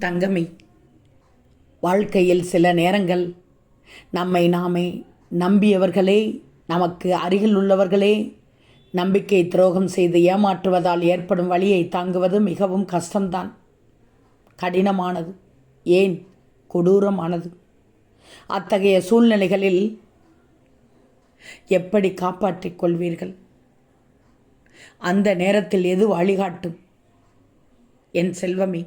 தங்கமி வாழ்க்கையில் சில நேரங்கள் நம்மை நாமே நம்பியவர்களே நமக்கு அருகில் உள்ளவர்களே நம்பிக்கை துரோகம் செய்து ஏமாற்றுவதால் ஏற்படும் வழியை தாங்குவது மிகவும் கஷ்டம்தான். கடினமானது ஏன் கொடூரமானது? அத்தகைய சூழ்நிலைகளில் எப்படி காப்பாற்றிக் கொள்வீர்கள்? அந்த நேரத்தில் எது வழிகாட்டும்? என் செல்வமே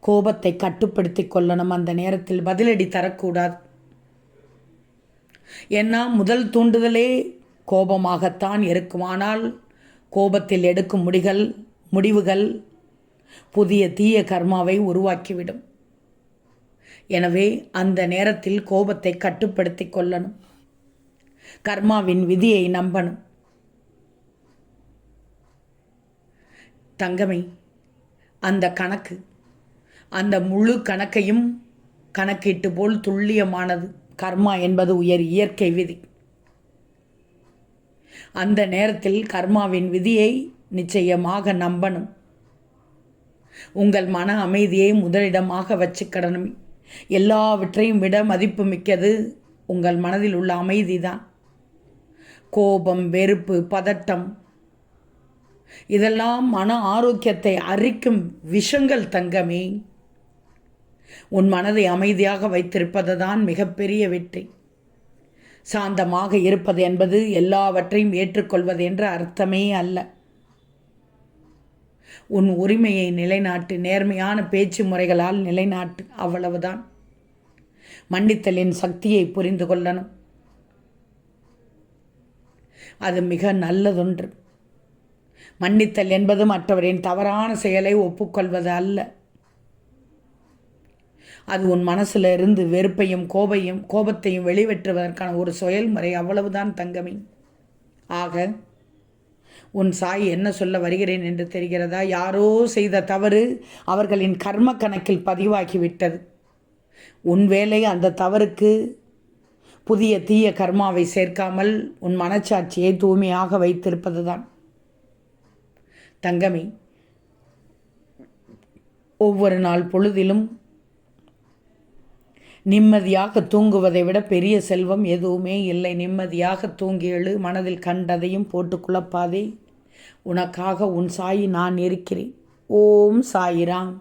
கோபத்தை கட்டுப்படுத்தி கொள்ளணும். அந்த நேரத்தில் பதிலடி தரக்கூடாது. ஏன்னா முதல் தூண்டுதலே கோபமாகத்தான் இருக்குமானால் கோபத்தில் எடுக்கும் முடிகள் முடிவுகள் புதிய தீய கர்மாவை உருவாக்கிவிடும். எனவே அந்த நேரத்தில் கோபத்தை கட்டுப்படுத்தி கொள்ளணும். கர்மாவின் விதியை நம்பணும். தங்கமை அந்த கணக்கு அந்த முழு கணக்கையும் கணக்கீட்டு போல் துல்லியமானது. கர்மா என்பது உயர் இயற்கை விதி. அந்த நேரத்தில் கர்மாவின் விதியை நிச்சயமாக நம்பணும். உங்கள் மன அமைதியை முதலிடமாக வச்சுக்கிடணும். எல்லாவற்றையும் விட மதிப்பு மிக்கது உங்கள் மனதில் உள்ள அமைதிதான். கோபம் வெறுப்பு பதட்டம் இதெல்லாம் மன ஆரோக்கியத்தை அரிக்கும் விஷங்கள் தங்கமே. உன் மனதை அமைதியாக வைத்திருப்பது தான் மிகப்பெரிய வெற்றி. சாந்தமாக இருப்பது என்பது எல்லாவற்றையும் ஏற்றுக்கொள்வது என்ற அர்த்தமே அல்ல. உன் உரிமையை நிலைநாட்டு நேர்மையான பேச்சு முறைகளால் நிலைநாட்டு அவ்வளவுதான். மன்னித்தலின் சக்தியை புரிந்து கொள்ளணும். அது மிக நல்லதொன்று. மன்னித்தல் என்பது மற்றவரின் தவறான செயலை ஒப்புக்கொள்வது அல்ல. அது உன் மனசில் இருந்து வெறுப்பையும் கோபையும் கோபத்தையும் வெளிவற்றுவதற்கான ஒரு செயல்முறை அவ்வளவுதான் தங்கமி. ஆக உன் சாய் என்ன சொல்ல வருகிறேன் என்று தெரிகிறதா? யாரோ செய்த தவறு அவர்களின் கர்ம கணக்கில் பதிவாகிவிட்டது. உன் வேலை அந்த தவறுக்கு புதிய தீய கர்மாவை சேர்க்காமல் உன் மனச்சாட்சியை தூய்மையாக வைத்திருப்பது தான் தங்கமி ஒவ்வொரு நாள் பொழுதிலும் நிம்மதியாக தூங்குவதை விட பெரிய செல்வம் எதுவுமே இல்லை. நிம்மதியாக தூங்கி எழு மனதில் கண்டதையும் போட்டு குழப்பாதே. உனக்காக உன் சாயி நான் இருக்கிறேன். ஓம் சாயிராம்.